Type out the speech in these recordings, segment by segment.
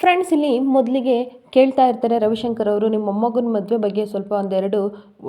Friends ಇಲ್ಲಿ ಮೊದಲಿಗೆ ಕೇಳ್ತಾ ಇರ್ತಾರೆ ರವಿಶಂಕರ್ ಅವರು, ನಿಮ್ಮ ಮೊಮ್ಮಗನ ಮದುವೆ ಬಗ್ಗೆ ಸ್ವಲ್ಪ ಒಂದೆರಡು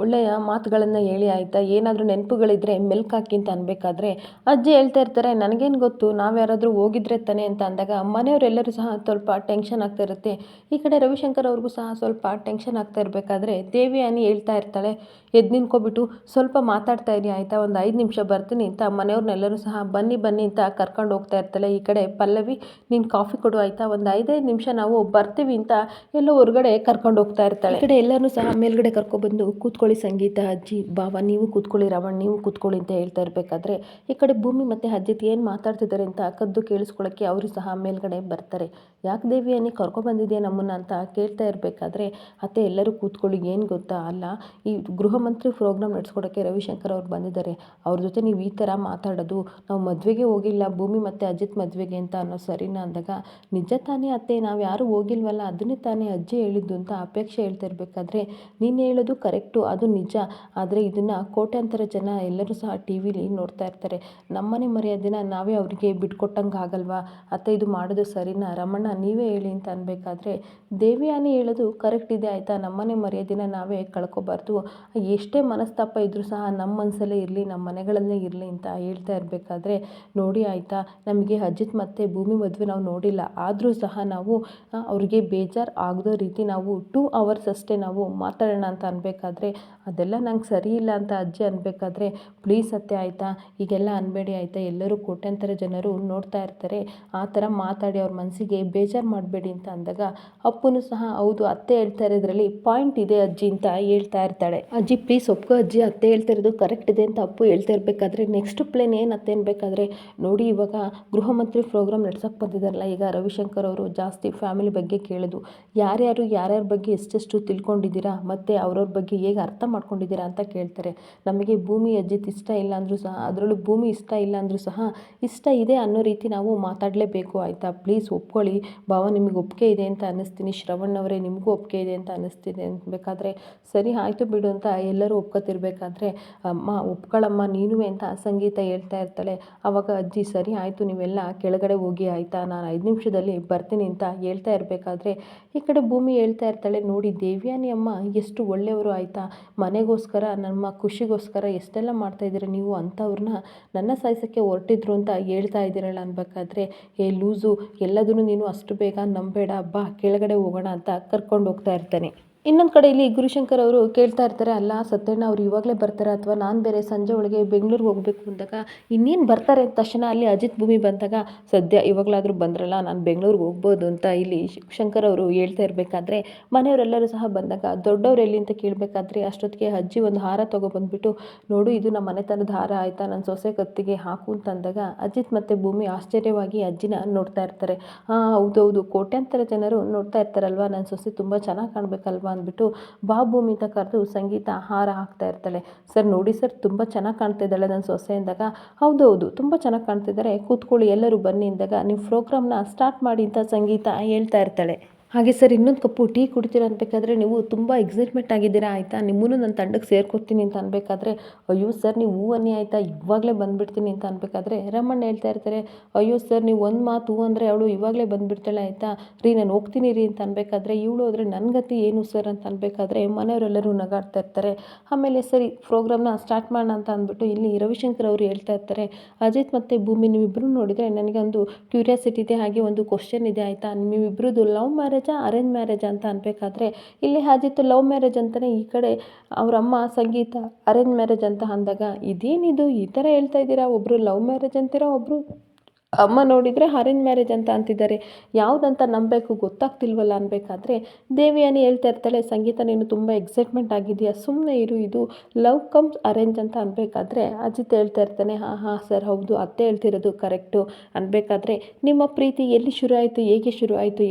ಒಳ್ಳೆಯ ಮಾತುಗಳನ್ನು ಹೇಳಿ ಆಯಿತಾ? ಏನಾದರೂ ನೆನಪುಗಳಿದ್ರೆ ಮೆಲ್ಕ್ ಹಾಕಿ ಅಂತ ಅನ್ಬೇಕಾದ್ರೆ? ಅಜ್ಜಿ ಹೇಳ್ತಾ ಇರ್ತಾರೆ, ನನಗೇನು ಗೊತ್ತು, ನಾವು ಯಾರಾದರೂ ಹೋಗಿದ್ರೆ ತಾನೆ ಅಂತ ಅಂದಾಗ ಮನೆಯವರೆಲ್ಲರೂ ಸಹ ಸ್ವಲ್ಪ ಟೆನ್ಷನ್ ಆಗ್ತಾ ಇರುತ್ತೆ. ಈ ಕಡೆ ರವಿಶಂಕರ್ ಅವ್ರಿಗೂ ಸಹ ಸ್ವಲ್ಪ ಟೆನ್ಷನ್ ಆಗ್ತಾ ಇರಬೇಕಾದ್ರೆ ದೇವಿ ಅನಿ ಹೇಳ್ತಾ ಇರ್ತಾಳೆ ಎದ್ದು ನಿಂತ್ಕೊಬಿಟ್ಟು ಸ್ವಲ್ಪ ಮಾತಾಡ್ತಾ ಇರಿ ಆಯಿತಾ? ಒಂದು ಐದು ನಿಮಿಷ ಬರ್ತೀನಿ ಅಂತ ಮನೆಯವ್ರನ್ನೆಲ್ಲರೂ ಸಹ ಬನ್ನಿ ಬನ್ನಿ ಅಂತ ಕರ್ಕೊಂಡು ಹೋಗ್ತಾ ಇರ್ತಾಳೆ. ಈ ಕಡೆ ಪಲ್ಲವಿ, ನೀನು ಕಾಫಿ ಕೊಡು ಆಯಿತಾ? ಒಂದು ಐದೈದು ನಿಮಿಷ ನಾವು ಬರ್ತೀವಿ ಅಂತ ಎಲ್ಲೋ ಹೊರಗಡೆ ಕರ್ಕೊಂಡು ಹೋಗ್ತಾ ಇರ್ತಾಳೆ. ಈ ಕಡೆ ಎಲ್ಲರೂ ಸಹ ಮೇಲ್ಗಡೆ ಕರ್ಕೊಬಂದು ಕೂತ್ಕೊಳ್ಳಿ ಸಂಗೀತ, ಅಜ್ಜಿ ಬಾವ ನೀವು ಕೂತ್ಕೊಳ್ಳಿ ರವಣ ನೀವು ಕೂತ್ಕೊಳ್ಳಿ ಅಂತ ಹೇಳ್ತಾ ಇರಬೇಕಾದ್ರೆ ಈ ಕಡೆ ಭೂಮಿ ಮತ್ತು ಅಜ್ಜಿತ್ ಏನು ಮಾತಾಡ್ತಿದ್ದಾರೆ ಅಂತ ಕದ್ದು ಕೇಳಿಸ್ಕೊಳ್ಳೋಕ್ಕೆ ಅವರು ಸಹ ಮೇಲ್ಗಡೆ ಬರ್ತಾರೆ. ಯಾಕೆ ದೇವಿಯನ್ನೇ ಕರ್ಕೊಬಂದಿದೆಯಾ ನಮ್ಮನ್ನು ಅಂತ ಕೇಳ್ತಾ ಇರಬೇಕಾದ್ರೆ ಅತ್ತೆ ಎಲ್ಲರೂ ಕೂತ್ಕೊಳ್ಳಿ, ಏನು ಗೊತ್ತಾ? ಅಲ್ಲ, ಈ ಗೃಹ ಮಂತ್ರಿ ಪ್ರೋಗ್ರಾಮ್ ನಡೆಸ್ಕೊಡೋಕ್ಕೆ ರವಿಶಂಕರ್ ಅವ್ರು ಬಂದಿದ್ದಾರೆ. ಅವ್ರ ಜೊತೆ ನೀವು ಈ ಥರ ಮಾತಾಡೋದು, ನಾವು ಮದುವೆಗೆ ಹೋಗಿಲ್ಲ, ಭೂಮಿ ಮತ್ತು ಅಜಿತ್ ಮದುವೆಗೆ ಅಂತ ಅನ್ನೋ ಸರಿನಾ ಅಂದಾಗ ನಿಜ ತಾನೇ ಅತ್ತೆ? ನಾವು ಯಾರೂ ಹೋಗಿಲ್ವಲ್ಲ, ಅದನ್ನೇ ತಾನೇ ಅಜ್ಜಿ ಹೇಳಿದ್ದು ಅಂತ ಅಪೇಕ್ಷೆ ಹೇಳ್ತಾ ಇರಬೇಕಾದ್ರೆ, ನೀನು ಹೇಳೋದು ಕರೆಕ್ಟು ಅದು ನಿಜ. ಆದರೆ ಇದನ್ನು ಕೋಟ್ಯಾಂತರ ಜನ ಎಲ್ಲರೂ ಸಹ ಟಿ ವಿಲಿ ನೋಡ್ತಾ ಇರ್ತಾರೆ. ನಮ್ಮನೆ ಮರ್ಯಾದೆನ ನಾವೇ ಅವರಿಗೆ ಬಿಟ್ಕೊಟ್ಟಂಗೆ ಆಗಲ್ವಾ? ಅತ್ತೆ ಇದು ಮಾಡೋದು ಸರಿನಾ? ರಮಣ್ಣ, ನೀವೇ ಹೇಳಿ ಅಂತ ಅನ್ಬೇಕಾದ್ರೆ, ದೇವಿಯಾನಿ ಹೇಳೋದು ಕರೆಕ್ಟ್ ಇದೆ ಆಯಿತಾ? ನಮ್ಮನೆ ಮರ್ಯಾದೆನ ನಾವೇ ಕಳ್ಕೊಬಾರ್ದು. ಎಷ್ಟೇ ಮನಸ್ತಾಪ ಇದ್ದರೂ ಸಹ ನಮ್ಮ ಮನಸ್ಸಲ್ಲೇ ಇರಲಿ ನಮ್ಮ ಮನೆಗಳಲ್ಲೇ ಇರಲಿ ಅಂತ ಹೇಳ್ತಾ ಇರಬೇಕಾದ್ರೆ, ನೋಡಿ ಆಯಿತಾ? ನಮಗೆ ಅಜಿತ್ ಮತ್ತು ಭೂಮಿ ಮದುವೆ ನಾವು ನೋಡಿಲ್ಲ. ಆದರೂ ಸಹ ನಾವು ಅವ್ರಿಗೆ ಬೇಜಾರು ಆಗದೋ ರೀತಿ ನಾವು ಟೂ ಅವರ್ಸ್ ಅಷ್ಟೇ ನಾವು ಮಾತಾಡೋಣ ಅಂತ ಅನ್ಬೇಕಾದ್ರೆ, ಅದೆಲ್ಲ ನಂಗೆ ಸರಿ ಇಲ್ಲ ಅಂತ ಅಜ್ಜಿ ಅನ್ಬೇಕಾದ್ರೆ ಪ್ಲೀಸ್ ಅತ್ತೆ ಆಯಿತಾ? ಈಗೆಲ್ಲ ಅನ್ಬೇಡಿ ಆಯಿತಾ? ಎಲ್ಲರೂ ಕೋಟ್ಯಾಂತರ ಜನರು ನೋಡ್ತಾ ಇರ್ತಾರೆ. ಆ ಥರ ಮಾತಾಡಿ ಅವ್ರ ಮನಸ್ಸಿಗೆ ಬೇಜಾರು ಮಾಡಬೇಡಿ ಅಂತ ಅಂದಾಗ ಅಪ್ಪನೂ ಸಹ, ಹೌದು, ಅತ್ತೆ ಹೇಳ್ತಾ ಇರೋದ್ರಲ್ಲಿ ಪಾಯಿಂಟ್ ಇದೆ ಅಜ್ಜಿ ಅಂತ ಹೇಳ್ತಾ ಇರ್ತಾಳೆ. ಅಜ್ಜಿ ಪ್ಲೀಸ್ ಒಪ್ಕೋ ಅಜ್ಜಿ, ಅತ್ತೆ ಹೇಳ್ತಾ ಇರೋದು ಕರೆಕ್ಟ್ ಇದೆ ಅಂತ ಅಪ್ಪು ಹೇಳ್ತಾ ಇರಬೇಕಾದ್ರೆ ನೆಕ್ಸ್ಟ್ ಪ್ಲೇನ್ ಏನು ಅತ್ತೆ ಅನ್ಬೇಕಾದ್ರೆ, ನೋಡಿ ಇವಾಗ ಗೃಹ ಮಂತ್ರಿ ಪ್ರೋಗ್ರಾಮ್ ನಡ್ಸೋಕ್ಕೆ ಬಂದಿದ್ದಾರಲ್ಲ ಈಗ ರವಿಶಂಕರ್ ಅವರು ಜಾಸ್ತಿ ಫ್ಯಾಮಿಲಿ ಬಗ್ಗೆ ಕೇಳೋದು ಯಾರ್ಯಾರು, ಯಾರ್ಯಾರ ಬಗ್ಗೆ ಎಷ್ಟೆಷ್ಟು ತಿಳ್ಕೊಂಡಿದ್ದೀರಾ, ಮತ್ತು ಅವ್ರವ್ರ ಬಗ್ಗೆ ಹೇಗೆ ಅರ್ಥ ಮಾಡ್ಕೊಂಡಿದ್ದೀರಾ ಅಂತ ಕೇಳ್ತಾರೆ. ನಮಗೆ ಭೂಮಿ ಅಜ್ಜಿತ್ ಇಷ್ಟ ಇಲ್ಲ ಅಂದರೂ ಸಹ, ಅದರಲ್ಲೂ ಭೂಮಿ ಇಷ್ಟ ಇಲ್ಲ ಅಂದರೂ ಸಹ ಇಷ್ಟ ಇದೆ ಅನ್ನೋ ರೀತಿ ನಾವು ಮಾತಾಡಲೇಬೇಕು, ಆಯಿತಾ? ಪ್ಲೀಸ್ ಒಪ್ಕೊಳ್ಳಿ. ಭಾವ, ನಿಮಗೆ ಒಪ್ಪಿಗೆ ಇದೆ ಅಂತ ಅನ್ನಿಸ್ತೀನಿ. ಶ್ರವಣ್ ಅವರೇ, ನಿಮಗೂ ಒಪ್ಪಿಗೆ ಇದೆ ಅಂತ ಅನ್ನಿಸ್ತಿದೆ ಅನ್ಬೇಕಾದ್ರೆ, ಸರಿ, ಆಯಿತು ಬಿಡು ಅಂತ ಎಲ್ಲರೂ ಒಪ್ಕೋತಿರ್ಬೇಕಾದ್ರೆ, ಅಮ್ಮ ಒಪ್ಕೊಳ್ಳಮ್ಮ ನೀನು ಅಂತ ಸಂಗೀತ ಹೇಳ್ತಾ ಇರ್ತಾಳೆ. ಅವಾಗ ಅಜ್ಜಿ, ಸರಿ, ಆಯಿತು, ನೀವೆಲ್ಲ ಕೆಳಗಡೆ ಹೋಗಿ, ಆಯಿತಾ? ನಾನು ಐದು ನಿಮಿಷದಲ್ಲಿ ಬರ್ತೀನಿ ಅಂತ ಹೇಳ್ತಾ ಇರಬೇಕಾದ್ರೆ, ಈ ಕಡೆ ಭೂಮಿ ಹೇಳ್ತಾ ಇರ್ತಾಳೆ, ನೋಡಿ ದೇವ್ಯಾನಿ ಅಮ್ಮ, ಎಷ್ಟು ಒಳ್ಳೆಯವರು ಆಯಿತಾ. ಮನೆಗೋಸ್ಕರ, ನಮ್ಮ ಖುಷಿಗೋಸ್ಕರ ಎಷ್ಟೆಲ್ಲ ಮಾಡ್ತಾಯಿದ್ದೀರ ನೀವು ಅಂಥವ್ರನ್ನ ನನ್ನ ಸಾಯಿಸೋಕ್ಕೆ ಹೊರಟಿದ್ರು ಅಂತ ಹೇಳ್ತಾ ಇದ್ದೀರಲ್ಲ ಅನ್ಬೇಕಾದ್ರೆ, ಏ ಲೂಸು, ಎಲ್ಲದನ್ನು ನೀನು ಅಷ್ಟು ಬೇಗ ನಂಬೇಡ. ಬಾ, ಕೆಳಗಡೆ ಹೋಗೋಣ ಅಂತ ಕರ್ಕೊಂಡು ಹೋಗ್ತಾ ಇರ್ತಾನೆ. ಇನ್ನೊಂದು ಕಡೆ ಇಲ್ಲಿ ಗುರುಶಂಕರ್ ಅವರು ಕೇಳ್ತಾ ಇರ್ತಾರೆ, ಅಲ್ಲ ಸತ್ಯಣ್ಣ ಅವ್ರು ಇವಾಗಲೇ ಬರ್ತಾರೆ ಅಥವಾ ನಾನು ಬೇರೆ ಸಂಜೆ ಒಳಗೆ ಬೆಂಗಳೂರಿಗೆ ಹೋಗಬೇಕು ಅಂದಾಗ ಇನ್ನೇನು ಬರ್ತಾರೆ? ಅಂತ ತಕ್ಷಣ ಅಲ್ಲಿ ಅಜಿತ್ ಭೂಮಿ ಬಂದಾಗ, ಸದ್ಯ ಇವಾಗಲಾದರೂ ಬಂದ್ರಲ್ಲ, ನಾನು ಬೆಂಗಳೂರಿಗೆ ಹೋಗ್ಬೋದು ಅಂತ ಇಲ್ಲಿ ಶಂಕರ್ ಅವರು ಹೇಳ್ತಾ ಇರಬೇಕಾದ್ರೆ ಮನೆಯವರೆಲ್ಲರೂ ಸಹ ಬಂದಾಗ, ದೊಡ್ಡವ್ರು ಎಲ್ಲಿ ಅಂತ ಕೇಳಬೇಕಾದ್ರೆ ಅಷ್ಟೊತ್ತಿಗೆ ಅಜ್ಜಿ ಒಂದು ಹಾರ ತೊಗೊಬಂದ್ಬಿಟ್ಟು ನೋಡು ಇದು ನಮ್ಮ ಮನೆತನದ ಹಾರ ಆಯಿತಾ ನನ್ನ ಸೊಸೆ ಕತ್ತಿಗೆ ಹಾಕು ಅಂತ ಅಂದಾಗ ಅಜಿತ್ ಮತ್ತು ಭೂಮಿ ಆಶ್ಚರ್ಯವಾಗಿ ಅಜ್ಜಿನ ನೋಡ್ತಾ ಇರ್ತಾರೆ. ಹಾಂ, ಹೌದೌದು, ಕೋಟ್ಯಾಂತರ ಜನರು ನೋಡ್ತಾ ಇರ್ತಾರಲ್ವ ನನ್ನ ಸೊಸೆ ತುಂಬ ಚೆನ್ನಾಗಿ ಕಾಣಬೇಕಲ್ವ ಅಂದ್ಬಿಟ್ಟು ಬಾ ಭೂಮಿ ಅಂತ ಕರೆದು ಸಂಗೀತ ಹಾರ ಹಾಕ್ತಾ ಇರ್ತಾಳೆ. ಸರ್, ನೋಡಿ ಸರ್, ತುಂಬ ಚೆನ್ನಾಗಿ ಕಾಣ್ತಾ ಇದ್ದಾಳೆ ನನ್ನ ಸೊಸೆ ಅಂದಾಗ ಹೌದು ಹೌದು ತುಂಬ ಚೆನ್ನಾಗಿ ಕಾಣ್ತಿದ್ದಾರೆ ಕೂತ್ಕೊಳ್ಳಿ, ಎಲ್ಲರೂ ಬನ್ನಿ ಅಂದಾಗ, ನೀವು ಪ್ರೋಗ್ರಾಮ್ನ ಸ್ಟಾರ್ಟ್ ಮಾಡಿ ಅಂತ ಸಂಗೀತ ಹೇಳ್ತಾ ಇರ್ತಾಳೆ. ಹಾಗೆ ಸರ್, ಇನ್ನೊಂದು ಕಪ್ಪು ಟೀ ಕುಡಿತೀರ ಅನ್ಬೇಕಾದ್ರೆ ನೀವು ತುಂಬ ಎಕ್ಸೈಟ್ಮೆಂಟ್ ಆಗಿದ್ದೀರಾ, ಆಯಿತಾ? ನಿಮ್ಮನ್ನು ನನ್ನ ತಂಡಕ್ಕೆ ಸೇರ್ಕೊತೀನಿ ಅಂತ ಅನ್ಬೇಕಾದ್ರೆ, ಅಯ್ಯೋ ಸರ್, ನೀವು ಹೂ ಅನ್ನಿ ಆಯಿತಾ? ಇವಾಗಲೇ ಬಂದುಬಿಡ್ತೀನಿ ಅಂತ ಅನ್ಬೇಕಾದ್ರೆ, ರಮಣ್ಣ ಹೇಳ್ತಾ ಇರ್ತಾರೆ, ಅಯ್ಯೋ ಸರ್, ನೀವು ಒಂದು ಮಾತು ಹೂ ಅಂದರೆ ಅವಳು ಇವಾಗಲೇ ಬಂದುಬಿಡ್ತಾಳೆ, ಆಯಿತಾ? ರೀ, ನಾನು ಹೋಗ್ತೀನಿ ರೀ ಅಂತ ಅನ್ಬೇಕಾದ್ರೆ, ಇವಳು ಹೋದರೆ ನನ್ನ ಗತಿ ಏನು ಸರ್ ಅಂತ ಅನ್ಬೇಕಾದ್ರೆ ಮನೆಯವರೆಲ್ಲರೂ ನಗಾಡ್ತಾ ಇರ್ತಾರೆ. ಆಮೇಲೆ ಸರಿ ಪ್ರೋಗ್ರಾಮ್ನ ಸ್ಟಾರ್ಟ್ ಮಾಡೋಣ ಅಂತ ಅಂದ್ಬಿಟ್ಟು ಇಲ್ಲಿ ರವಿಶಂಕರ್ ಅವರು ಹೇಳ್ತಾ ಇರ್ತಾರೆ, ಅಜಿತ್ ಮತ್ತು ಭೂಮಿ ನೀವಿಬ್ಬರು ನೋಡಿದರೆ ಒಂದು ಕ್ಯೂರಿಯಾಸಿಟಿ ಇದೆ, ಹಾಗೆ ಒಂದು ಕ್ವಶನ್ ಇದೆ, ಆಯಿತಾ? ನಿಮ್ಮಿಬ್ಬರದ್ದು ಲವ್ ಮ್ಯಾರೇಜ್ ಮ್ಯಾರೇಜಾ, ಅರೇಂಜ್ ಮ್ಯಾರೇಜ್ ಅಂತ ಅನ್ಬೇಕಾದ್ರೆ ಇಲ್ಲಿ ಹಾಜಿತ್ತು ಲವ್ ಮ್ಯಾರೇಜ್ ಅಂತಲೇ ಈ ಕಡೆ ಅವರಮ್ಮ ಸಂಗೀತ, ಅರೇಂಜ್ ಮ್ಯಾರೇಜ್ ಅಂತ ಅಂದಾಗ, ಇದೇನಿದು ಈ ಥರ ಹೇಳ್ತಾ ಇದ್ದೀರಾ? ಒಬ್ಬರು ಲವ್ ಮ್ಯಾರೇಜ್ ಅಂತೀರಾ ಒಬ್ಬರು ಅಮ್ಮ ನೋಡಿದರೆ ಅರೇಂಜ್ ಮ್ಯಾರೇಜ್ ಅಂತ ಅಂತಿದ್ದಾರೆ. ಯಾವುದಂತ ನಂಬಬೇಕು ಗೊತ್ತಾಗ್ತಿಲ್ವಲ್ಲ ಅನ್ಬೇಕಾದ್ರೆ, ದೇವಿಯಾನಿ ಹೇಳ್ತಾ ಇರ್ತಾಳೆ, ಸಂಗೀತ, ನೀನು ತುಂಬ ಎಕ್ಸೈಟ್ಮೆಂಟ್ ಆಗಿದೆಯಾ ಸುಮ್ಮನೆ ಇರು, ಇದು ಲವ್ ಕಮ್ಸ್ ಅರೇಂಜ್ ಅಂತ ಅನ್ಬೇಕಾದ್ರೆ ಅಜಿತ್ ಹೇಳ್ತಾ ಇರ್ತಾನೆ, ಹಾಂ ಹಾಂ ಸರ್ ಹೌದು, ಅತ್ತೆ ಹೇಳ್ತಿರೋದು ಕರೆಕ್ಟು ಅನ್ಬೇಕಾದ್ರೆ, ನಿಮ್ಮ ಪ್ರೀತಿ ಎಲ್ಲಿ ಶುರು ಆಯಿತು, ಹೇಗೆ ಶುರು ಆಯಿತು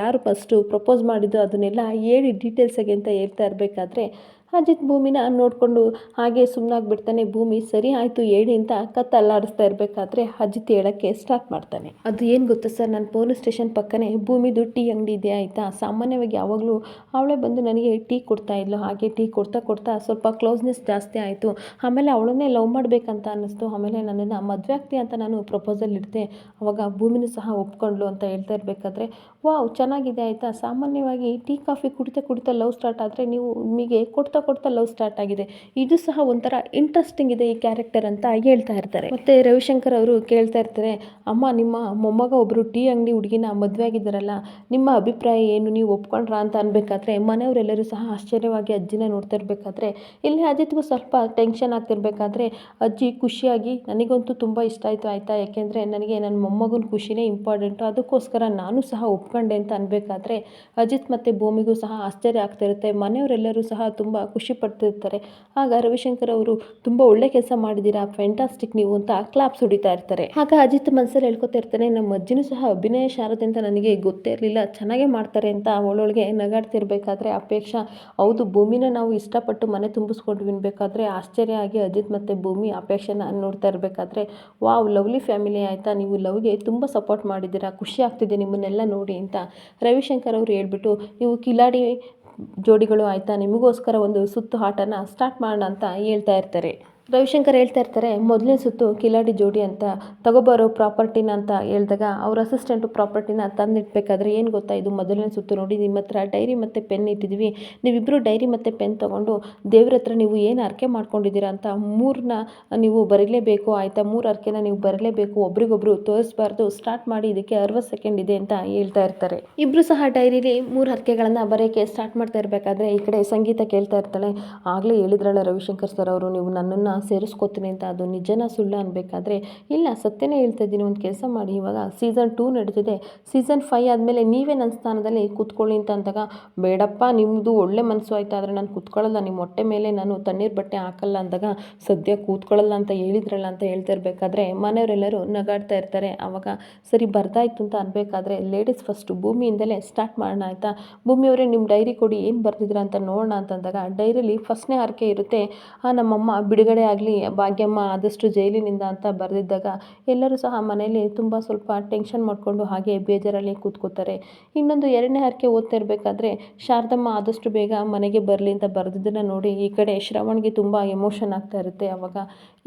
ಯಾರು ಫಸ್ಟು ಪ್ರಪೋಸ್ ಮಾಡಿದ್ದು, ಅದನ್ನೆಲ್ಲ ಹೇಳಿ ಡೀಟೇಲ್ಸಾಗಿ ಅಂತ ಹೇಳ್ತಾ ಇರಬೇಕಾದ್ರೆ ಅಜಿತ್ ಭೂಮಿನ ನೋಡಿಕೊಂಡು ಹಾಗೆ ಸುಮ್ಮನಾಗ್ಬಿಡ್ತಾನೆ ಭೂಮಿ, ಸರಿ ಆಯಿತು, ಹೇಳಿ ಅಂತ ಕತ್ತಲ್ಲಾಡಿಸ್ತಾ ಇರಬೇಕಾದ್ರೆ ಅಜಿತ್ ಹೇಳೋಕ್ಕೆ ಸ್ಟಾರ್ಟ್ ಮಾಡ್ತಾನೆ. ಅದು ಏನು ಗೊತ್ತಾ ಸರ್? ನಾನು ಪೊಲೀಸ್ ಸ್ಟೇಷನ್ ಪಕ್ಕನೇ ಭೂಮಿದು ಟೀ ಅಂಗಡಿ ಇದೆ ಆಯಿತಾ? ಸಾಮಾನ್ಯವಾಗಿ ಯಾವಾಗಲೂ ಅವಳೇ ಬಂದು ನನಗೆ ಟೀ ಕೊಡ್ತಾ ಇದ್ಲು. ಹಾಗೆ ಟೀ ಕೊಡ್ತಾ ಕೊಡ್ತಾ ಸ್ವಲ್ಪ ಕ್ಲೋಸ್ನೆಸ್ ಜಾಸ್ತಿ ಆಯಿತು. ಆಮೇಲೆ ಅವಳನ್ನೇ ಲವ್ ಮಾಡಬೇಕಂತ ಅನ್ನಿಸ್ತು. ಆಮೇಲೆ ನನ್ನನ್ನು ಮದುವೆ ಆಗ್ತಿ ಅಂತ ನಾನು ಪ್ರಪೋಸಲ್ ಇಡ್ತೆ. ಅವಾಗ ಭೂಮಿನೂ ಸಹ ಒಪ್ಕೊಂಡ್ಲು ಅಂತ ಹೇಳ್ತಾ ಇರಬೇಕಾದ್ರೆ, ವಾವ್, ಚೆನ್ನಾಗಿದೆ ಆಯಿತಾ? ಸಾಮಾನ್ಯವಾಗಿ ಟೀ, ಕಾಫಿ ಕುಡಿತಾ ಕುಡಿತಾ ಲವ್ ಸ್ಟಾರ್ಟ್ ಆದರೆ ನೀವು ನಿಮಗೆ ಕೊಡ್ತಾ ಕೊಡ್ತಾ ಲವ್ ಸ್ಟಾರ್ಟ್ ಆಗಿದೆ. ಇದು ಸಹ ಒಂಥರ ಇಂಟ್ರೆಸ್ಟಿಂಗ್ ಇದೆ ಈ ಕ್ಯಾರೆಕ್ಟರ್ ಅಂತ ಹೇಳ್ತಾ ಇರ್ತಾರೆ. ಮತ್ತು ರವಿಶಂಕರ್ ಅವರು ಕೇಳ್ತಾ ಇರ್ತಾರೆ, ಅಮ್ಮ, ನಿಮ್ಮ ಮೊಮ್ಮಗ ಒಬ್ಬರು ಟೀ ಅಂಗಡಿ ಹುಡುಗಿನ ಮದುವೆ ಆಗಿದ್ದಾರಲ್ಲ, ನಿಮ್ಮ ಅಭಿಪ್ರಾಯ ಏನು? ನೀವು ಒಪ್ಕೊಂಡ್ರ ಅಂತ ಅನ್ಬೇಕಾದ್ರೆ ಮನೆಯವರೆಲ್ಲರೂ ಸಹ ಆಶ್ಚರ್ಯವಾಗಿ ಅಜ್ಜಿನ ನೋಡ್ತಾ ಇರಬೇಕಾದ್ರೆ, ಇಲ್ಲಿ ಅಜಿತ್ಗೂ ಸ್ವಲ್ಪ ಟೆನ್ಷನ್ ಆಗ್ತಿರ್ಬೇಕಾದ್ರೆ ಅಜ್ಜಿ ಖುಷಿಯಾಗಿ, ನನಗಂತೂ ತುಂಬ ಇಷ್ಟ ಆಯಿತು ಆಯಿತಾ, ಯಾಕೆಂದರೆ ನನಗೆ ನನ್ನ ಮೊಮ್ಮಗನ ಖುಷಿನೇ ಇಂಪಾರ್ಟೆಂಟು ಅದಕ್ಕೋಸ್ಕರ ನಾನು ಸಹ ಒಪ್ಕೊಂಡೆ ಅಂತ ಅನ್ಬೇಕಾದ್ರೆ, ಅಜಿತ್ ಮತ್ತು ಭೂಮಿಗೂ ಸಹ ಆಶ್ಚರ್ಯ ಆಗ್ತಿರುತ್ತೆ. ಮನೆಯವರೆಲ್ಲರೂ ಸಹ ತುಂಬ ಖುಷಿ ಪಡ್ತಿರ್ತಾರೆ. ಆಗ ರವಿಶಂಕರ್ ಅವರು, ತುಂಬ ಒಳ್ಳೆ ಕೆಲಸ ಮಾಡಿದ್ದೀರಾ ಫ್ಯಾಂಟಾಸ್ಟಿಕ್ ನೀವು ಅಂತ ಕ್ಲಾಪ್ಸ್ ಹೊಡಿತಾ ಇರ್ತಾರೆ. ಆಗ ಅಜಿತ್ ಮನಸ್ಸಲ್ಲಿ ಹೇಳ್ಕೊತಾ ಇರ್ತಾನೆ, ನಮ್ಮ ಅಜ್ಜಿನೂ ಸಹ ಅಭಿನಯ ಶಾರದೆ ಅಂತ ನನಗೆ ಗೊತ್ತೇ ಇರಲಿಲ್ಲ. ಚೆನ್ನಾಗೇ ಮಾಡ್ತಾರೆ ಅಂತ ಅವಳೊಳಗೆ ನಗಾಡ್ತಿರ್ಬೇಕಾದ್ರೆ ಅಪೇಕ್ಷಾ. ಹೌದು, ಭೂಮಿನ ನಾವು ಇಷ್ಟಪಟ್ಟು ಮನೆ ತುಂಬಿಸ್ಕೊಂಡು ವಿನ್ಬೇಕಾದ್ರೆ ಆಶ್ಚರ್ಯ ಆಗಿ ಅಜಿತ್ ಮತ್ತೆ ಭೂಮಿ ಅಪೇಕ್ಷೆನ ನೋಡ್ತಾ ಇರಬೇಕಾದ್ರೆ, ವಾವ್, ಲವ್ಲಿ ಫ್ಯಾಮಿಲಿ ಆಯಿತಾ, ನೀವು ಲವ್ಗೆ ತುಂಬ ಸಪೋರ್ಟ್ ಮಾಡಿದ್ದೀರಾ, ಖುಷಿ ಆಗ್ತಿದೆ ನಿಮ್ಮನ್ನೆಲ್ಲ ನೋಡಿ ಅಂತ ರವಿಶಂಕರ್ ಅವರು ಹೇಳ್ಬಿಟ್ಟು, ನೀವು ಕಿಲಾಡಿ ಜೋಡಿಗಳು ಆಯಿತಾ? ನಿಮಗೋಸ್ಕರ ಒಂದು ಸುತ್ತು ಆಟನ ಸ್ಟಾರ್ಟ್ ಮಾಡೋಣ ಅಂತ ಹೇಳ್ತಾ ಇರ್ತಾರೆ. ರವಿಶಂಕರ್ ಹೇಳ್ತಾ ಇರ್ತಾರೆ, ಮೊದಲನೇ ಸುತ್ತು ಕಿಲಾಡಿ ಜೋಡಿ ಅಂತ, ತಗೋಬಾರೋ ಪ್ರಾಪರ್ಟಿನ ಅಂತ ಹೇಳಿದಾಗ ಅವ್ರ ಅಸಿಸ್ಟೆಂಟು ಪ್ರಾಪರ್ಟಿನ ತಂದಿಟ್ಬೇಕಾದ್ರೆ ಏನು ಗೊತ್ತಾ? ಇದು ಮೊದಲನೇ ಸುತ್ತು ನೋಡಿ ನಿಮ್ಮ ಹತ್ರ ಡೈರಿ ಮತ್ತು ಪೆನ್ ಇಟ್ಟಿದ್ವಿ. ನೀವಿಬ್ಬರು ಡೈರಿ ಮತ್ತು ಪೆನ್ ತೊಗೊಂಡು ದೇವ್ರ ಹತ್ರ ನೀವು ಏನು ಅರ್ಕೆ ಮಾಡ್ಕೊಂಡಿದ್ದೀರಾ ಅಂತ ಮೂರನ್ನ ನೀವು ಬರೀಲೇಬೇಕು, ಆಯಿತಾ? ಮೂರು ಅರ್ಕೆನ ನೀವು ಬರಲೇಬೇಕು, ಒಬ್ರಿಗೊಬ್ರು ತೋರಿಸ್ಬಾರ್ದು ಸ್ಟಾರ್ಟ್ ಮಾಡಿ ಇದಕ್ಕೆ ಅರವತ್ತು ಸೆಕೆಂಡ್ ಇದೆ ಅಂತ ಹೇಳ್ತಾ ಇರ್ತಾರೆ. ಇಬ್ಬರು ಸಹ ಡೈರಿಲಿ ಮೂರು ಹರಕೆಗಳನ್ನು ಬರೆಯೋಕ್ಕೆ ಸ್ಟಾರ್ಟ್ ಮಾಡ್ತಾ ಇರಬೇಕಾದ್ರೆ ಈ ಕಡೆ ಸಂಗೀತ ಕೇಳ್ತಾ ಇರ್ತಾಳೆ. ಆಗಲೇ ಹೇಳಿದ್ರಲ್ಲ ರವಿಶಂಕರ್ ಸರ್ ಅವರು, ನೀವು ನನ್ನನ್ನು ಸೇರಿಸ್ಕೋತೀನಿ ಅಂತ ಅದು ನಿಜನ ಸುಳ್ಳು ಅನ್ಬೇಕಾದ್ರೆ, ಇಲ್ಲ ಸತ್ಯನೇ ಹೇಳ್ತಾ ಇದ್ದೀನಿ, ಒಂದು ಕೆಲಸ ಮಾಡಿ. ಇವಾಗ ಸೀಸನ್ ಟೂ ನಡೀತಿದೆ. ಸೀಸನ್ ಫೈವ್ ಆದಮೇಲೆ ನೀವೇ ನನ್ನ ಸ್ಥಾನದಲ್ಲಿ ಕೂತ್ಕೊಳ್ಳಿ ಅಂತ ಅಂದಾಗ, ಬೇಡಪ್ಪ ನಿಮ್ಮದು ಒಳ್ಳೆ ಮನಸ್ಸು ಆಯ್ತಾ, ಆದರೆ ನಾನು ಕೂತ್ಕೊಳ್ಳಲ್ಲ. ನಿಮ್ಮ ಹೊಟ್ಟೆ ಮೇಲೆ ನಾನು ತಣ್ಣೀರು ಬಟ್ಟೆ ಹಾಕಲ್ಲ ಅಂದಾಗ ಸದ್ಯ ಕೂತ್ಕೊಳ್ಳಲ್ಲ ಅಂತ ಹೇಳಿದ್ರಲ್ಲ ಅಂತ ಹೇಳ್ತಾ ಇರಬೇಕಾದ್ರೆ, ಮನೆಯವರೆಲ್ಲರೂ ನಗಾಡ್ತಾ ಇರ್ತಾರೆ. ಆವಾಗ ಸರಿ, ಬರ್ದಾಯ್ತು ಅಂತ ಅನ್ಬೇಕಾದ್ರೆ ಲೇಡೀಸ್ ಫಸ್ಟು ಭೂಮಿಯಿಂದಲೇ ಸ್ಟಾರ್ಟ್ ಮಾಡೋಣ ಆಯಿತಾ? ಭೂಮಿಯವರೇ ನಿಮ್ಮ ಡೈರಿ ಕೊಡಿ, ಏನು ಬರ್ತಿದ್ರ ಅಂತ ನೋಡೋಣ ಅಂತಂದಾಗ ಡೈರಿಲಿ ಫಸ್ಟ್ನೇ ಹರಕೆ ಇರುತ್ತೆ, ಆ ನಮ್ಮಮ್ಮ ಬಿಡುಗಡೆ ಆಗಲಿ, ಭಾಗ್ಯಮ್ಮ ಆದಷ್ಟು ಜೈಲಿನಿಂದ ಅಂತ ಬರೆದಿದ್ದಾಗ ಎಲ್ಲರೂ ಸಹ ಮನೆಯಲ್ಲಿ ತುಂಬ ಸ್ವಲ್ಪ ಟೆನ್ಷನ್ ಮಾಡಿಕೊಂಡು ಹಾಗೆ ಬೇಜಾರಲ್ಲಿ ಕೂತ್ಕೋತಾರೆ ಇನ್ನೊಂದು ಎರಡನೇ ಹರಕೆ ಓದ್ತಾ ಇರಬೇಕಾದ್ರೆ, ಶಾರದಮ್ಮ ಆದಷ್ಟು ಬೇಗ ಮನೆಗೆ ಬರಲಿ ಅಂತ ಬರೆದಿದ್ದನ್ನು ನೋಡಿ ಈ ಕಡೆ ಶ್ರವಣ್ಗೆ ತುಂಬ ಎಮೋಷನ್ ಆಗ್ತಾ ಇರುತ್ತೆ ಆವಾಗ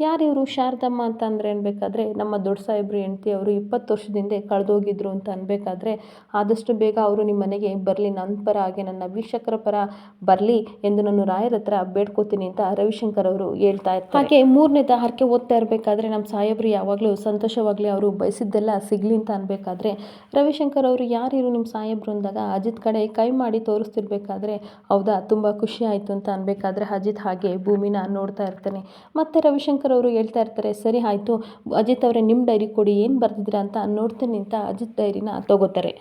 ಯಾರು ಇವರು? ಶಾರದಮ್ಮ ಅಂತ ಅಂದರೆ ಅನ್ಬೇಕಾದ್ರೆ, ನಮ್ಮ ದೊಡ್ಡ ಸಾಹೇಬ್ರು ಹೆಂಡ್ತಿ ಅವರು ಇಪ್ಪತ್ತು ವರ್ಷದಿಂದ ಕಳೆದೋಗಿದ್ರು ಅಂತ ಅನ್ಬೇಕಾದ್ರೆ, ಆದಷ್ಟು ಬೇಗ ಅವರು ನಿಮ್ಮ ಮನೆಗೆ ಬರಲಿ, ನನ್ನ ಪರ ಹಾಗೆ ನನ್ನ ವೀಕ್ಷಕರ ಪರ ಬರಲಿ ಎಂದು ನಾನು ರಾಯರ ಹತ್ರ ಬೇಡ್ಕೋತೀನಿ ಅಂತ ರವಿಶಂಕರ್ ಅವರು ಹೇಳ್ತಾ ಇರ್ತಾರೆ. ಹಾಗೆ ಮೂರನೇ ಹರಕೆ ಓದ್ತಾ ಇರಬೇಕಾದ್ರೆ ನಮ್ಮ ಸಾಹೇಬರು ಯಾವಾಗಲೂ ಸಂತೋಷವಾಗಲಿ ಅವರು ಬಯಸಿದ್ದೆಲ್ಲ ಸಿಗಲಿ ಅಂತ ಅನ್ಬೇಕಾದ್ರೆ ರವಿಶಂಕರ್ ಅವರು ಯಾರಿರು ನಿಮ್ಮ ಸಾಹೇಬರು ಅಂದಾಗ ಅಜಿತ್ ಕಡೆ ಕೈ ಮಾಡಿ ತೋರಿಸ್ತಿರ್ಬೇಕಾದ್ರೆ ಹೌದಾ ತುಂಬ ಖುಷಿ ಆಯಿತು ಅಂತ ಅನ್ಬೇಕಾದ್ರೆ ಅಜಿತ್ ಹಾಗೆ ಭೂಮಿನ ನೋಡ್ತಾ ಇರ್ತಾನೆ. ಮತ್ತು ರವಿಶಂಕರ್ ಅವರು ಹೇಳ್ತಾ ಇರ್ತಾರೆ ಸರಿ ಆಯಿತು ಅಜಿತ್ ಅವರೇ ನಿಮ್ಮ ಡೈರಿ ಕೊಡಿ ಏನು ಬರ್ತಿದ್ದೀರಾ ಅಂತ ನೋಡ್ತೀನಿ ಅಂತ ಅಜಿತ್ ಡೈರಿನ ತಗೋತಾರೆ.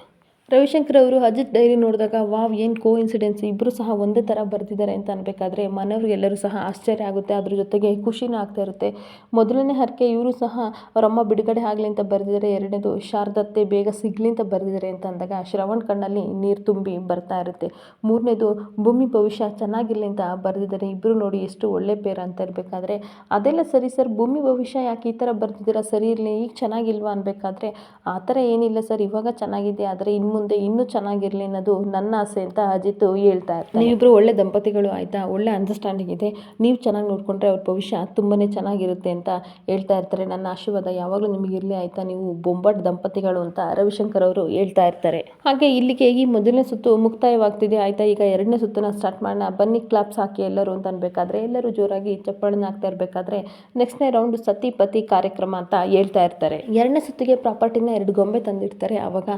ರವಿಶಂಕರ್ ಅವರು ಅಜಿತ್ ಡೈರಿ ನೋಡಿದಾಗ, ವಾವ್, ಏನು ಕೋ ಇನ್ಸಿಡೆನ್ಸ್ ಇಬ್ಬರು ಸಹ ಒಂದೇ ಥರ ಬರೆದಿದ್ದಾರೆ ಅಂತ ಅನ್ಬೇಕಾದ್ರೆ, ಮನೆಯವ್ರಿಗೆಲ್ಲರೂ ಸಹ ಆಶ್ಚರ್ಯ ಆಗುತ್ತೆ. ಅದ್ರ ಜೊತೆಗೆ ಖುಷಿನೂ ಆಗ್ತಾ ಇರುತ್ತೆ. ಮೊದಲನೇ ಹರಕೆ ಇವರು ಸಹ, ಅವರಮ್ಮ ಬಿಡುಗಡೆ ಆಗಲಿ ಅಂತ ಬರೆದಿದ್ದಾರೆ. ಎರಡನೇದು, ಶಾರದತ್ತೆ, ಬೇಗ ಸಿಗಲಿ ಅಂತ ಬರೆದಿದ್ದಾರೆ ಅಂತ ಅಂದಾಗ, ಶ್ರವಣ್ ಕಣ್ಣಲ್ಲಿ ನೀರು ತುಂಬಿ ಬರ್ತಾ ಇರುತ್ತೆ. ಮೂರನೇದು, ಭೂಮಿ ಭವಿಷ್ಯ ಚೆನ್ನಾಗಿರಲಿ ಅಂತ ಬರೆದಿದ್ದಾರೆ. ಇಬ್ಬರು ನೋಡಿ ಎಷ್ಟು ಒಳ್ಳೆ ಪೇರ್ ಅಂತ ಇರಬೇಕಾದ್ರೆ, ಅದೆಲ್ಲ ಸರಿ ಸರ್. ಭೂಮಿ ಭವಿಷ್ಯ ಯಾಕೆ ಈ ಥರ ಬರ್ತಿದ್ದೀರಾ ಸರಿ ಇರಲಿ. ಈಗ ಚೆನ್ನಾಗಿಲ್ವಾ? ಅನ್ಬೇಕಾದ್ರೆ, ಆ ಥರ ಏನಿಲ್ಲ ಸರ್. ಇವಾಗ ಚೆನ್ನಾಗಿದೆ. ಆದರೆ ಇನ್ನು ಮುಂದೆ ಇನ್ನೂ ಚೆನ್ನಾಗಿರಲಿ ಅನ್ನೋದು ನನ್ನ ಆಸೆ ಅಂತ ಅಜಿತ್ ಹೇಳ್ತಾ ಇರ್ತಾರೆ ನೀವಿಬ್ಬರು ಒಳ್ಳೆ ದಂಪತಿಗಳು ಆಯಿತಾ? ಒಳ್ಳೆ ಅಂಡರ್ಸ್ಟ್ಯಾಂಡಿಂಗ್ ಇದೆ. ನೀವು ಚೆನ್ನಾಗಿ ನೋಡಿಕೊಂಡ್ರೆ ಅವ್ರ ಭವಿಷ್ಯ ತುಂಬಾ ಚೆನ್ನಾಗಿರುತ್ತೆ ಅಂತ ಹೇಳ್ತಾ ಇರ್ತಾರೆ. ನನ್ನ ಆಶೀರ್ವಾದ ಯಾವಾಗಲೂ ನಿಮಗೆ ಇರಲಿ ಆಯಿತಾ? ನೀವು ಬೊಂಬಾಟ್ ದಂಪತಿಗಳು ಅಂತ ರವಿಶಂಕರ್ ಅವರು ಹೇಳ್ತಾ ಇರ್ತಾರೆ. ಹಾಗೆ ಇಲ್ಲಿಗೆ ಈ ಮೊದಲನೇ ಸುತ್ತು ಮುಕ್ತಾಯವಾಗ್ತಿದೆ. ಆಯಿತಾ? ಈಗ ಎರಡನೇ ಸುತ್ತನ್ನ ಸ್ಟಾರ್ಟ್ ಮಾಡೋಣ. ಬನ್ನಿ ಕ್ಲಾಪ್ಸ್ ಹಾಕಿ ಎಲ್ಲರೂ ಅಂತ ಅನ್ಬೇಕಾದ್ರೆ ಎಲ್ಲರೂ ಜೋರಾಗಿ ಚಪ್ಪಾಳನ್ನ ಹಾಕ್ತಾ ಇರಬೇಕಾದ್ರೆ ನೆಕ್ಸ್ಟ್ನೇ ರೌಂಡ್ ಸತಿ ಪತಿ ಕಾರ್ಯಕ್ರಮ ಅಂತ ಹೇಳ್ತಾ ಇರ್ತಾರೆ. ಎರಡನೇ ಸುತ್ತಿಗೆ ಪ್ರಾಪರ್ಟಿನ ಎರಡು ಗೊಂಬೆ ತಂದಿರ್ತಾರೆ ಆವಾಗ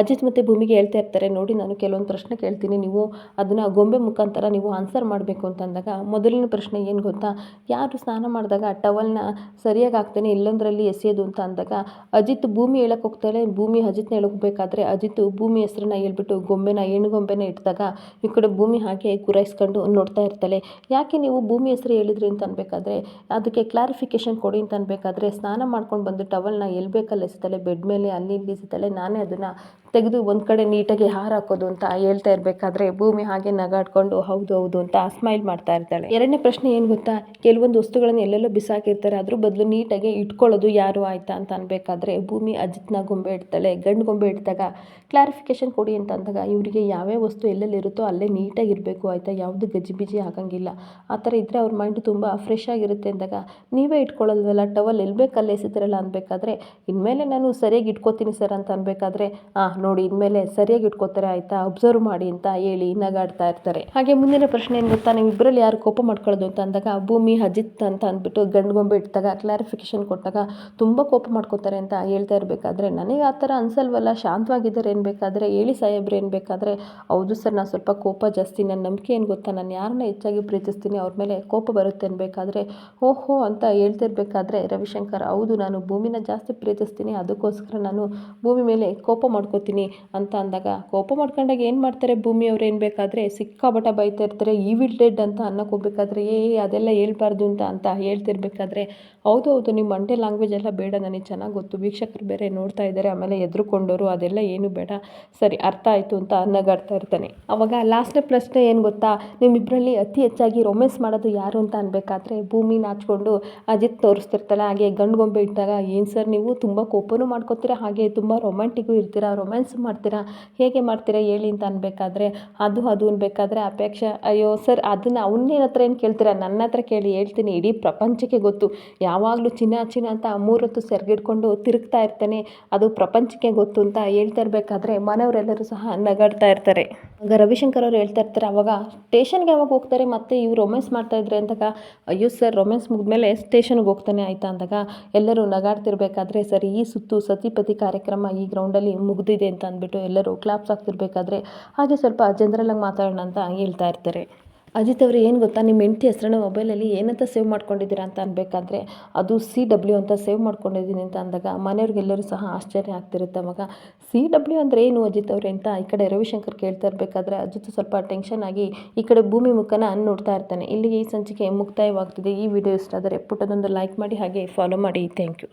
ಅಜಿತ್ ಮತ್ತು ಭೂಮಿಗೆ ಹೇಳ್ತಾ ಇರ್ತಾರೆ, ನೋಡಿ, ನಾನು ಕೆಲವೊಂದು ಪ್ರಶ್ನೆ ಕೇಳ್ತೀನಿ. ನೀವು ಅದನ್ನು ಗೊಂಬೆ ಮುಖಾಂತರ ನೀವು ಆನ್ಸರ್ ಮಾಡಬೇಕು. ಅಂತ ಅಂದಾಗ ಮೊದಲನೇ ಪ್ರಶ್ನೆ ಏನು ಗೊತ್ತಾ? ಯಾರು ಸ್ನಾನ ಮಾಡಿದಾಗ ಟವಲ್ನ ಸರಿಯಾಗಿ ಹಾಕ್ತಾನೆ, ಇಲ್ಲೊಂದರಲ್ಲಿ ಎಸೆಯೋದು ಅಂತ ಅಂದಾಗ ಅಜಿತ್ ಭೂಮಿ ಹೇಳಕ್ಕೆ ಹೋಗ್ತಾಳೆ. ಭೂಮಿ ಅಜಿತ್ನ ಹೇಳೋಗ್ಬೇಕಾದ್ರೆ ಅಜಿತ್ ಭೂಮಿ ಹೆಸರನ್ನ ಹೇಳ್ಬಿಟ್ಟು ಗೊಂಬೆನ ಹೆಣ್ಣು ಗೊಂಬೆನ ಇಟ್ಟಿದಾಗ ಈ ಕಡೆ ಭೂಮಿ ಹಾಗೆ ಗುರಾಯಿಸ್ಕೊಂಡು ನೋಡ್ತಾ ಇರ್ತಾಳೆ. ಯಾಕೆ ನೀವು ಭೂಮಿ ಹೆಸರು ಹೇಳಿದ್ರಿ ಅಂತ ಅನ್ಬೇಕಾದ್ರೆ, ಅದಕ್ಕೆ ಕ್ಲಾರಿಫಿಕೇಶನ್ ಕೊಡಿ ಅಂತ ಅನ್ಬೇಕಾದ್ರೆ, ಸ್ನಾನ ಮಾಡ್ಕೊಂಡು ಬಂದು ಟವಲ್ನ ಎಲ್ಲಿ ಬೇಕಲ್ಲಿ ಎಸಿತಾಳೆ, ಬೆಡ್ ಮೇಲೆ ಅಲ್ಲಿ ಇಲ್ಲಿ ಎಸಿತಾಳೆ, ನಾನೇ ಅದನ್ನು ತೆಗೆದು ಒಂದು ಕಡೆ ನೀಟಾಗಿ ಹಾರ ಹಾಕೋದು ಅಂತ ಹೇಳ್ತಾ ಇರಬೇಕಾದ್ರೆ ಭೂಮಿ ಹಾಗೆ ನಗಾಡ್ಕೊಂಡು ಹೌದು ಹೌದು ಅಂತ ಸ್ಮೈಲ್ ಮಾಡ್ತಾ ಇರ್ತಾಳೆ. ಎರಡನೇ ಪ್ರಶ್ನೆ ಏನು ಗೊತ್ತಾ? ಕೆಲವೊಂದು ವಸ್ತುಗಳನ್ನು ಎಲ್ಲೆಲ್ಲೋ ಬಿಸಾಕಿರ್ತಾರೆ, ಅದ್ರ ಬದಲು ನೀಟಾಗಿ ಇಟ್ಕೊಳ್ಳೋದು ಯಾರು ಆಯ್ತಾ ಅಂತ ಅನ್ಬೇಕಾದ್ರೆ ಭೂಮಿ ಅಜಿತ್ನ ಗೊಂಬೆ ಇಡ್ತಾಳೆ. ಗಂಡು ಗೊಂಬೆ ಇಡ್ದಾಗ ಕ್ಲಾರಿಫಿಕೇಶನ್ ಕೊಡಿ ಅಂತ ಅಂದಾಗ ಇವರಿಗೆ ಯಾವ್ಯಾವ ವಸ್ತು ಎಲ್ಲೆಲ್ಲಿ ಇರುತ್ತೋ ಅಲ್ಲೇ ನೀಟಾಗಿ ಇರಬೇಕು ಆಯಿತಾ, ಯಾವುದು ಗಜಿಬಿಜಿ ಆಗಂಗಿಲ್ಲ. ಆ ಥರ ಇದ್ದರೆ ಅವ್ರ ಮೈಂಡ್ ತುಂಬ ಫ್ರೆಶ್ ಆಗಿರುತ್ತೆ ಅಂದಾಗ ನೀವೇ ಇಟ್ಕೊಳ್ಳಲ್ವಲ್ಲ ಟವಲ್ ಎಲ್ಲಿ ಬೇಕಲ್ಲಿ ಎಸಿತಿರಲ್ಲ ಅನ್ಬೇಕಾದ್ರೆ, ಇನ್ಮೇಲೆ ನಾನು ಸರಿಯಾಗಿ ಇಟ್ಕೋತೀನಿ ಸರ್ ಅಂತ ಅನ್ಬೇಕಾದ್ರೆ ಹಾಂ ನೋಡಿ ಇನ್ಮೇಲೆ ಸರಿಯಾಗಿ ಇಟ್ಕೋತಾರೆ ಆಯಿತಾ? ಅಬ್ಸರ್ವ್ ಮಾಡಿ ಅಂತ ಹೇಳಿ ನಗಾಡ್ತಾ ಇರ್ತಾರೆ. ಹಾಗೆ ಮುಂದಿನ ಪ್ರಶ್ನೆ ಏನು ಗೊತ್ತಾ? ನೀವು ಇಬ್ಬರಲ್ಲಿ ಯಾರು ಕೋಪ ಮಾಡ್ಕೊಳ್ಳೋದು ಅಂತ ಅಂದಾಗ, ಭೂಮಿ ಅಜಿತ್ ಅಂತ ಅಂದ್ಬಿಟ್ಟು ಗಂಡು ಗೊಂಬೆ ಇಟ್ಟಾಗ ಕ್ಲಾರಿಫಿಕೇಶನ್ ಕೊಟ್ಟಾಗ ತುಂಬ ಕೋಪ ಮಾಡ್ಕೋತಾರೆ ಅಂತ ಹೇಳ್ತಾ ಇರಬೇಕಾದ್ರೆ, ನನಗೆ ಆ ಥರ ಅನ್ಸಲ್ವಲ್ಲ? ಶಾಂತವಾಗಿದ್ದಾರೆ ಏನು ಬೇಕಾದರೆ? ಹೇಳಿ ಸಾಹೇಬ್ರು, ಏನು ಬೇಕಾದರೆ? ಹೌದು ಸರ್ ನಾನು ಸ್ವಲ್ಪ ಕೋಪ ಜಾಸ್ತಿ ನನ್ನ ನಂಬಿಕೆ ಏನು ಗೊತ್ತಾ? ನಾನು ಯಾರನ್ನ ಹೆಚ್ಚಾಗಿ ಪ್ರೀತಿಸ್ತೀನಿ, ಅವ್ರ ಮೇಲೆ ಕೋಪ ಬರುತ್ತೆ ಅನ್ಬೇಕಾದ್ರೆ ಓಹೋ ಅಂತ ಹೇಳ್ತಿರ್ಬೇಕಾದ್ರೆ ರವಿಶಂಕರ್, ಹೌದು, ನಾನು ಭೂಮಿನ ಜಾಸ್ತಿ ಪ್ರೀತಿಸ್ತೀನಿ, ಅದಕ್ಕೋಸ್ಕರ ನಾನು ಭೂಮಿ ಮೇಲೆ ಕೋಪ ಮಾಡ್ಕೋತೀನಿ. ಅಂತ ಅಂದಾಗ ಕೋಪ ಮಾಡ್ಕೊಂಡಾಗ ಏನು ಮಾಡ್ತಾರೆ? ಭೂಮಿ ಅವ್ರು ಏನು ಬೇಕಾದರೆ ಸಿಕ್ಕಾಬಟ ಬೈತಾ ಇರ್ತಾರೆ ಈ ವಿಲ್ ಡೆಡ್ ಅಂತ ಅನ್ನಕ್ಕೆ ಹೋಗ್ಬೇಕಾದ್ರೆ, ಏ ಅದೆಲ್ಲ ಹೇಳ್ಬಾರ್ದು ಅಂತ ಅಂತ ಹೇಳ್ತಿರ್ಬೇಕಾದ್ರೆ, ಹೌದು ಹೌದು ನಿಮ್ಮ ಮಂಡೆ ಲ್ಯಾಂಗ್ವೇಜ್ ಎಲ್ಲ ಬೇಡ, ನನಗೆ ಚೆನ್ನಾಗಿ ಗೊತ್ತು, ವೀಕ್ಷಕರು ಬೇರೆ ನೋಡ್ತಾ ಇದ್ದಾರೆ, ಆಮೇಲೆ ಎದುರುಕೊಂಡವರು ಅದೆಲ್ಲ ಏನು ಬೇಡ, ಸರಿ, ಅರ್ಥ ಆಯಿತು ಅಂತ ನಗಾಡ್ತಾ ಇರ್ತಾನೆ. ಅವಾಗ ಲಾಸ್ಟ್ನೇ ಪ್ರಶ್ನೆ ಏನು ಗೊತ್ತಾ? ನಿಮ್ಮಿಬ್ಬರಲ್ಲಿ ಅತಿ ಹೆಚ್ಚಾಗಿ ರೊಮ್ಯಾನ್ಸ್ ಮಾಡೋದು ಯಾರು ಅಂತ ಅನ್ಬೇಕಾದ್ರೆ, ಭೂಮಿ ನಾಚ್ಕೊಂಡು ಅಜಿತ್ ತೋರಿಸ್ತಿರ್ತಾಳೆ ಹಾಗೆ ಗಂಡು ಗೊಂಬೆ ಇಟ್ಟಾಗ, ಏನು ಸರ್ ನೀವು? ತುಂಬ ಕೋಪನೂ ಮಾಡ್ಕೊತೀರಾ? ಹಾಗೆ ತುಂಬ ರೊಮ್ಯಾಂಟಿಕ್ಕು ಇರ್ತೀರಾ? ರೊಮ್ಯಾನ್ಸ್ ಮಾಡ್ತೀರಾ? ಹೇಗೆ ಮಾಡ್ತೀರಾ ಹೇಳಿ ಅಂತ ಅನ್ಬೇಕಾದ್ರೆ, ಅದು ಅದು ಅನ್ಬೇಕಾದ್ರೆ ಅಪೇಕ್ಷೆ, ಅಯ್ಯೋ ಸರ್ ಅದನ್ನು ಅವನೇನ ಹತ್ರ ಏನು ಕೇಳ್ತೀರಾ? ನನ್ನ ಹತ್ರ ಕೇಳಿ ಹೇಳ್ತೀನಿ, ಇಡೀ ಪ್ರಪಂಚಕ್ಕೆ ಗೊತ್ತು. ಯಾವಾಗಲೂ ಚಿನ್ನ ಚಿನ್ನ ಅಂತ ಮೂರೊತ್ತು ಸೆರೆಗಿಡ್ಕೊಂಡು ತಿರುಗ್ತಾ ಇರ್ತಾನೆ. ಅದು ಪ್ರಪಂಚಕ್ಕೆ ಗೊತ್ತು ಅಂತ ಹೇಳ್ತಾ ಇರಬೇಕಾದ್ರೆ ಮನೆಯವರೆಲ್ಲರೂ ಸಹ ನಗಾಡ್ತಾ ಇರ್ತಾರೆ. ಆಗ ರವಿಶಂಕರ್ ಅವರು ಹೇಳ್ತಾ ಇರ್ತಾರೆ, ಅವಾಗ ಸ್ಟೇಷನ್ಗೆ ಯಾವಾಗ ಹೋಗ್ತಾರೆ ಮತ್ತೆ ಇವ್ರು ರೊಮ್ಯಾನ್ಸ್ ಮಾಡ್ತಾ ಇದ್ರೆ ಅಂದಾಗ, ಅಯ್ಯೋ ಸರ್ ರೊಮ್ಯಾನ್ಸ್ ಮುಗಿದ್ಮೇಲೆ ಸ್ಟೇಷನ್ಗೆ ಹೋಗ್ತಾನೆ ಆಯ್ತಾ ಅಂದಾಗ, ಎಲ್ಲರೂ ನಗಾಡ್ತಿರ್ಬೇಕಾದ್ರೆ ಸರಿ ಈ ಸುತ್ತು ಸತಿಪತಿ ಕಾರ್ಯಕ್ರಮ ಈ ಗ್ರೌಂಡಲ್ಲಿ ಮುಗಿದಿದೆ ಅಂತ ಅಂದ್ಬಿಟ್ಟು ಎಲ್ಲರೂ ಕ್ಲಾಪ್ಸ್ ಆಗ್ತಿರ್ಬೇಕಾದ್ರೆ ಹಾಗೆ ಸ್ವಲ್ಪ ಜನರಲ್ಲಾಗಿ ಮಾತಾಡೋಣ ಅಂತ ಹೇಳ್ತಾ ಇರ್ತಾರೆ. ಅಜಿತ್ ಅವರು, ಏನು ಗೊತ್ತಾ? ನಿಮ್ಮ ಹೆಂಡತಿ ಹೆಸರನ್ನ ಮೊಬೈಲಲ್ಲಿ ಏನಂತ ಸೇವ್ ಮಾಡ್ಕೊಂಡಿದ್ದೀರಾ ಅಂತ ಅನ್ಬೇಕಾದ್ರೆ, ಅದು ಸಿ ಡಬ್ಲ್ಯೂ ಅಂತ ಸೇವ್ ಮಾಡ್ಕೊಂಡಿದ್ದೀನಿ ಅಂತ ಅಂದಾಗ ಮನೆಯವ್ರಿಗೆಲ್ಲರೂ ಸಹ ಆಶ್ಚರ್ಯ ಆಗ್ತಿರುತ್ತೆ ಮಗ. ಸಿ ಡಬ್ಲ್ಯೂ ಅಂದರೆ ಏನು ಅಜಿತ್ ಅವ್ರೆ ಅಂತ ಈ ಕಡೆ ರವಿಶಂಕರ್ ಕೇಳ್ತಾ ಇರಬೇಕಾದ್ರೆ, ಅಜಿತ್ ಸ್ವಲ್ಪ ಟೆನ್ಷನ್ ಆಗಿ ಈ ಕಡೆ ಭೂಮಿ ಮುಖನ ನೋಡ್ತಾ ಇರ್ತಾನೆ. ಇಲ್ಲಿಗೆ ಈ ಸಂಚಿಕೆ ಮುಕ್ತಾಯವಾಗ್ತಿದೆ. ಈ ವಿಡಿಯೋ ಇಷ್ಟ ಆದರೆ ಪುಟದೊಂದು ಲೈಕ್ ಮಾಡಿ, ಹಾಗೆ ಫಾಲೋ ಮಾಡಿ. Thank you